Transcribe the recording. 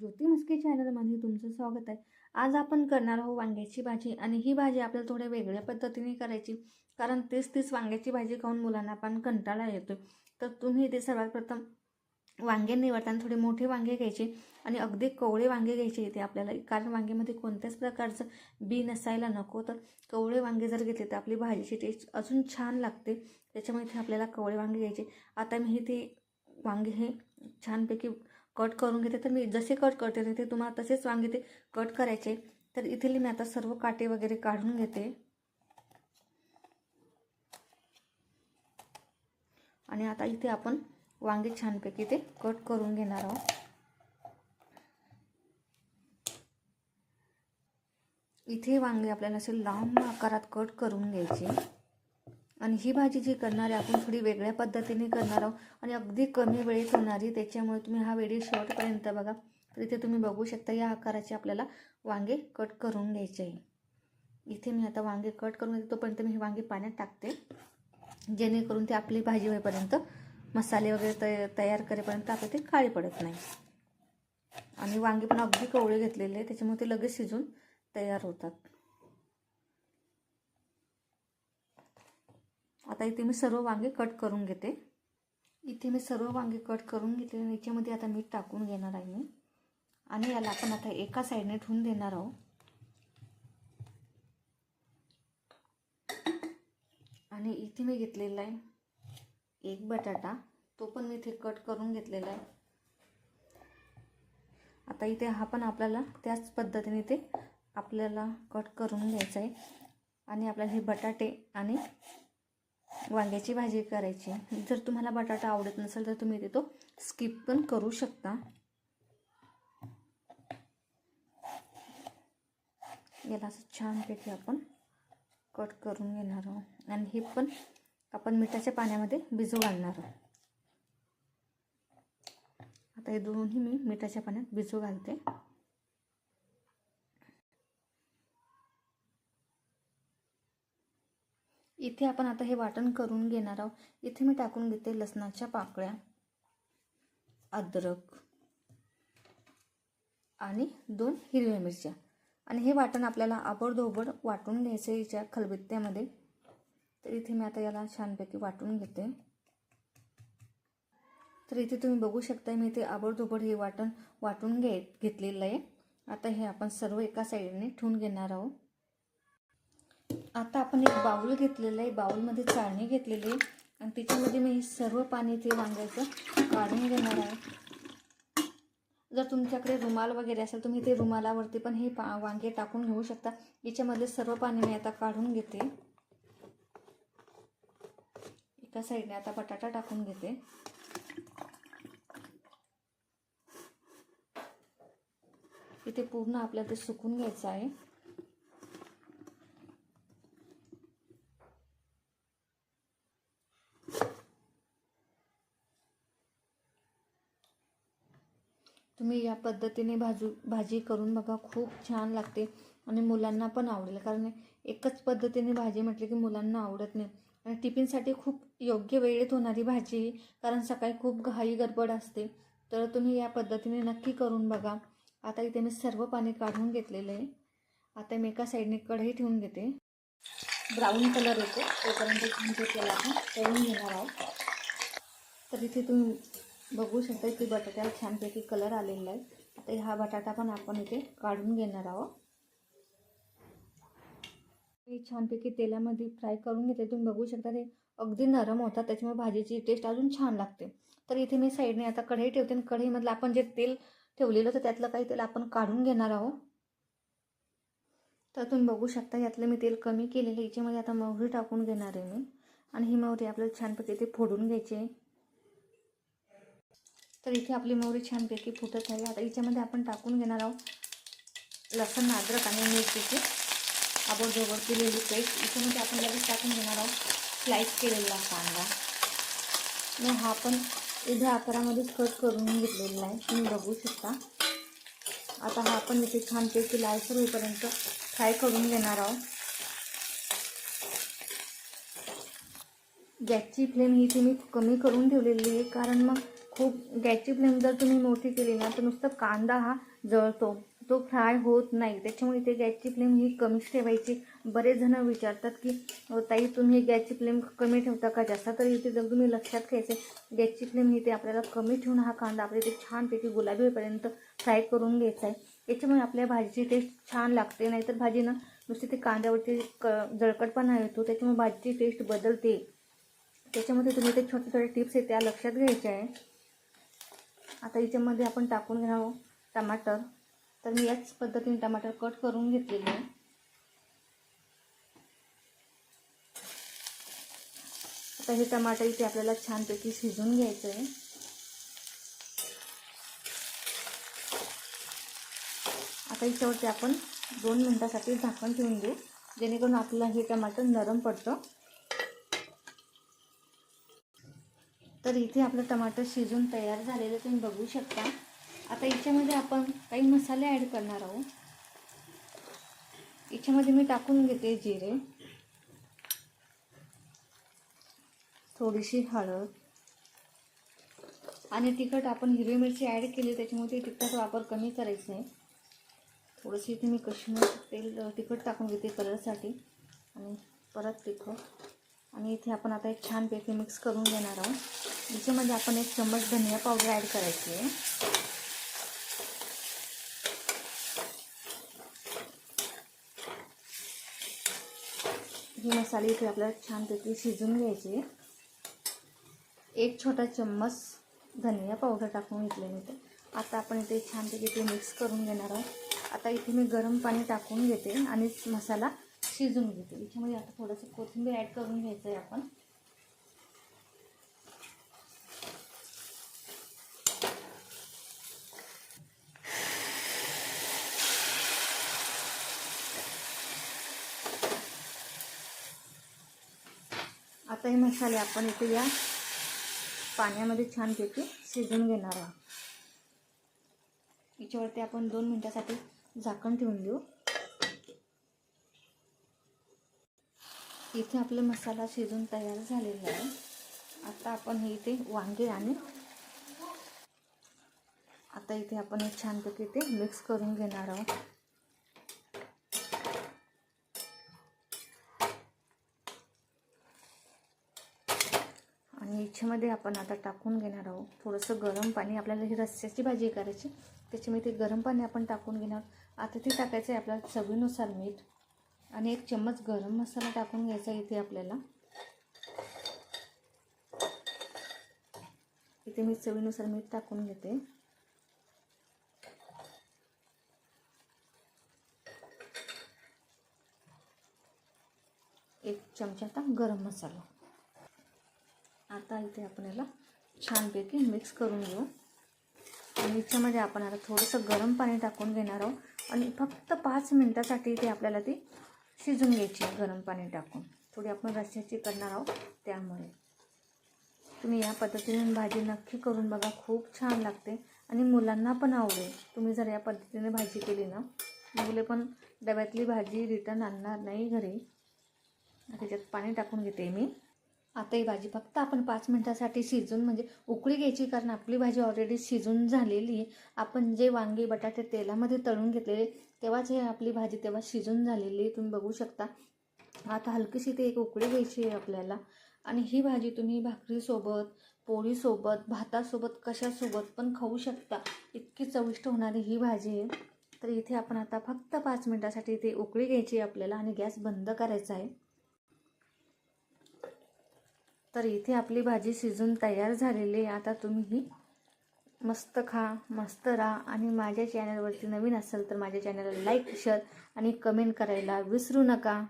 ज्योती मस्के चॅनलमध्ये तुमचं स्वागत आहे. आज आपण करणार आहोत वांग्याची भाजी आणि ही भाजी आपल्याला थोड्या वेगळ्या पद्धतीने करायची. कारण तेच तीच वांग्याची भाजी खाऊन मुलांना पण कंटाळा येतो तर तुम्ही ते सर्वात प्रथम वांगे निवडताना थोडे मोठे वांगे घ्यायचे आणि अगदी कवळे वांगे घ्यायचे. इथे आपल्याला कारण वांग्यामध्ये कोणत्याच प्रकारचं बी नसायला नको. तर कवळे वांगे जर घेतले तर आपली भाजीची टेस्ट अजून छान लागते. त्याच्यामुळे इथे आपल्याला कवळे वांगे घ्यायचे. आता मी इथे वांगे हे छानपैकी कट करून घेते. तर मी जसे कट करते ते तुम्हाला तसेच वांगे ते कट करायचे. तर इथे मी आता सर्व काटे वगैरे काढून घेते. आणि आता इथे आपण वांगे छानपैकी ते कट करून घेणार आहोत. इथे वांगे आपल्याला असे लांब आकारात कट करून घ्यायचे. आणि ही भाजी जी करणार आहे आपण थोडी वेगळ्या पद्धतीने करणार आहोत आणि अगदी कमी वेळेत होणारी त्याच्यामुळे तुम्ही हा व्हिडिओ शेवटपर्यंत बघा. तर इथे तुम्ही बघू शकता या आकाराचे आपल्याला वांगे कट करून घ्यायचे आहे. इथे मी आता वांगे कट करून घेते. तोपर्यंत मी हे वांगे पाण्यात टाकते. जेणेकरून ते आपली भाजी होईपर्यंत मसाले वगैरे तय तयार करेपर्यंत आपलं ते काळी पडत नाही. आणि वांगे पण अगदी कवळे घेतलेले त्याच्यामुळे ते लगेच शिजून तयार होतात. आता इथे मी सर्व वांगे कट करून घेते. इथे मी सर्व वांगे कट करून घेतले आणि याच्यामध्ये आता मीठ टाकून घेणार आहे मी. आणि याला आपण आता एका साईडने ठेवून देणार आहोत. आणि इथे मी घेतलेला आहे एक बटाटा. तो पण मी इथे कट करून घेतलेला आहे. आता इथे हा पण आपल्याला त्याच पद्धतीने ते आपल्याला कट करून घ्यायचा आहे. आणि आपल्याला हे बटाटे आणि वांग्याची भाजी करायची. जर तुम्हाला बटाटा आवडत नसेल तर तुम्ही ते तो स्किप पण करू शकता. याला असं छानपैकी आपण कट करून घेणार आहोत. आणि हे पण आपण मिठाच्या पाण्यामध्ये भिजू घालणार आहोत. आता हे दोन्ही मी मिठाच्या पाण्यात भिजू घालते. इथे आपण आता हे वाटण करून घेणार आहोत. इथे मी टाकून घेते लसणाच्या पाकळ्या अद्रक आणि दोन हिरव्या मिरच्या. आणि हे वाटण आपल्याला आबडधोबड वाटून घ्यायचं याच्या खलबित्त्यामध्ये. तर इथे मी आता याला छानपैकी वाटून घेते. तर इथे तुम्ही बघू शकता मी इथे आबडधोबड हे वाटण वाटून घे घेतलेलं आहे. आता हे आपण सर्व एका साईडने ठेवून घेणार आहोत. आता आपण एक बाऊल घेतलेलं आहे. बाऊलमध्ये चाळणी घेतलेली आहे. आणि त्याच्यामध्ये मी सर्व पाणी ते वांग्याचं काढून घेणार आहे. जर तुमच्याकडे रुमाल वगैरे असेल तुम्ही ते रुमालावरती पण हे पा वांगे टाकून घेऊ शकता. याच्यामधले सर्व पाणी मी आता काढून घेते. एका साईडने आता बटाटा टाकून घेते. इथे पूर्ण आपल्याला ते सुकून घ्यायचं आहे तुम्ही या पद्धतीने भाजू भाजी करून बघा खूप छान लागते आणि मुलांना पण आवडेल. कारण एकच पद्धतीने भाजी म्हटली की मुलांना आवडत नाही. आणि टिफिनसाठी खूप योग्य वेळेत होणारी भाजी कारण सकाळी खूप घाई गडबड असते. तर तुम्ही या पद्धतीने नक्की करून बघा. आता इथे मी सर्व पाणी काढून घेतलेलं आहे. आता मी एका साईडने कढई ठेवून घेते. ब्राऊन कलर येतो. तोपर्यंत छान त्याला आपण तळून घेणार आहोत. तर इथे तुम्ही बघू शकता की बटाट्याला छानपैकी कलर आलेला आहे. आता हा बटाटा पण आपण इथे काढून घेणार आहोत. हे छानपैकी तेलामध्ये फ्राय करून घेते. तुम्ही बघू शकता ते अगदी नरम होतात. त्याच्यामुळे भाजीची टेस्ट अजून छान लागते. तर इथे मी साईडने आता कढई ठेवते आणि कढईमधलं आपण जे तेल ठेवलेलं होतं त्यातलं काही तेल आपण काढून घेणार आहोत. तर तुम्ही बघू शकता यातलं मी तेल कमी केलेलं याच्यामध्ये आता मोहरी टाकून घेणार आहे मी. आणि ही मोहरी आपल्याला छानपैकी ते फोडून घ्यायची आहे. तर इथे आपली मोहरी छानपैकी फुटत आहे आता याच्यामध्ये आपण टाकून घेणार आहोत लसण अद्रक आणि मिरचीची. आबोजोबर केलेली पेस्ट. याच्यामध्ये आपण लगेच टाकून घेणार आहोत स्लाईस केलेला कांदा. मी हा पण उभ्या आकारामध्येच कट करून घेतलेला आहे. तुम्ही बघू शकता. आता हा आपण इथे छानपैकी लालसर होईपर्यंत फ्राय करून घेणार आहोत. गॅसची फ्लेम ही तुम्ही कमी करून ठेवलेली आहे. कारण मग खूप गॅसची फ्लेम जर तुम्ही मोठी केली ना तर नुसतं कांदा हा जळतो. तो फ्राय होत नाही. त्याच्यामुळे इथे गॅसची फ्लेम ही कमीच ठेवायची. बरेच जण विचारतात की ताई तुम्ही गॅसची फ्लेम कमी ठेवता का? जास्त तर इथे जर तुम्ही लक्षात घ्यायचं गॅसची फ्लेम इथे आपल्याला कमी ठेवून हा कांदा आपल्या इथे छानपैकी गुलाबी होईपर्यंत फ्राय करून घ्यायचा आहे. याच्यामुळे आपल्या भाजीची टेस्ट छान लागते. नाहीतर भाजी ना नुसती ते कांद्यावरती क जळकटपणा येतो त्याच्यामुळे भाजीची टेस्ट बदलते. त्याच्यामध्ये तुम्ही ते छोटे छोटे टिप्स आहेत त्या लक्षात घ्यायच्या आहे. आता याच्यामध्ये आपण टाकून घेणार आहोत टमाटर. तर मी याच पद्धतीने टमाटर कट करून घेतलेले आहे. आता हे टमाटर इथे आपल्याला छानपैकी शिजून घ्यायचं आहे आता याच्यावरती आपण दोन मिनटासाठी झाकण ठेवून देऊ. जेणेकरून आपल्याला हे टमाटर नरम पडतं. तर इथे आपलं टमाटर शिजून तयार झालेलं तुम्ही बघू शकता. आता याच्यामध्ये आपण काही मसाले ॲड करणार आहोत. याच्यामध्ये मी टाकून घेते जिरे थोडीशी हळद आणि तिखट आपण हिरवी मिरची ॲड केली त्याच्यामध्ये तिखटाचा वापर कमी करायचा आहे. थोडंसं इथे मी कश्मीर तेल तिखट टाकून घेते कलरसाठी आणि परत तिखट. आणि इथे आपण आता एक छानपैकी मिक्स करून घेणार आहोत. याच्यामध्ये आपण एक चम्मच धनिया पावडर ॲड करायची आहे. हे मसाले इथे आपल्याला छानपैकी शिजून घ्यायचे एक छोटा चम्मच धनिया पावडर टाकून घेतले मी ते आता आपण इथे छानपैकी ते मिक्स करून घेणार आहोत. आता इथे मी गरम पाणी टाकून घेते आणि मसाला शिजून घेते. याच्यामध्ये आता थोडंसं कोथिंबीर ॲड करून घ्यायचं आहे आपण. आता हे मसाले आपण इथे या पाण्यामध्ये छानपैकी शिजून घेणार आहोत. याच्यावरती आपण दोन मिनटासाठी झाकण ठेवून देऊ इथे आपला मसाला शिजून तयार झालेला आहे. आता आपण हे इथे वांगे आणि आता इथे आपण हे छानपैकी ते मिक्स करून घेणार आहोत. आणि याच्यामध्ये आपण आता टाकून घेणार आहोत. थोडंसं गरम पाणी आपल्याला ही रस्स्याची भाजी करायची त्याच्यामध्ये गरम पाणी आपण टाकून घेणार आता ते टाकायचं आहे आपल्याला चवीनुसार मीठ. आणि एक चम्मच गरम मसाला टाकून घ्यायचा इथे आपल्याला. इथे मी चवीनुसार मीठ टाकून घेते. एक चमचा आता गरम मसाला. आता इथे आपल्याला छानपैकी मिक्स करून घेऊ. आणि याच्यामध्ये आपण आता थोडंसं गरम पाणी टाकून घेणार आहोत. आणि फक्त पाच मिनटासाठी इथे आपल्याला ती शिजून घ्यायची गरम पाणी टाकून. थोडी आपण रश्याची करणार आहोत त्यामुळे. तुम्ही या पद्धतीने भाजी नक्की करून बघा खूप छान लागते आणि मुलांना पण आवडेल. तुम्ही जर या पद्धतीने भाजी केली ना मुले पण डब्यातली भाजी रिटर्न आणणार नाही घरी. त्याच्यात पाणी टाकून घेते मी. आता ही भाजी फक्त आपण पाच मिनटासाठी शिजून म्हणजे उकळी घ्यायची कारण आपली भाजी ऑलरेडी शिजून झालेली आहे. आपण जे वांगे बटाटे तेलामध्ये तळून घेतलेले तेव्हाच हे आपली भाजी तेव्हा शिजून झालेली आहे. तुम्ही बघू शकता. आता हलकीशी ते एक उकळी घ्यायची आहे आपल्याला. आणि ही भाजी तुम्ही भाकरीसोबत पोळीसोबत भातासोबत कशासोबत पण खाऊ शकता. इतकी चविष्ट होणारी ही भाजी आहे. तर इथे आपण आता फक्त पाच मिनटासाठी ते उकळी घ्यायची आहे आपल्याला आणि गॅस बंद करायचा आहे. तर इथे आपली भाजी शिजून तयार झालेली आहे. आता तुम्ही ही मस्त खा मस्त राहा. आणि माझ्या चॅनलवरती नवीन असेल तर माझ्या चॅनलला लाईक शेअर आणि कमेंट करायला विसरू नका.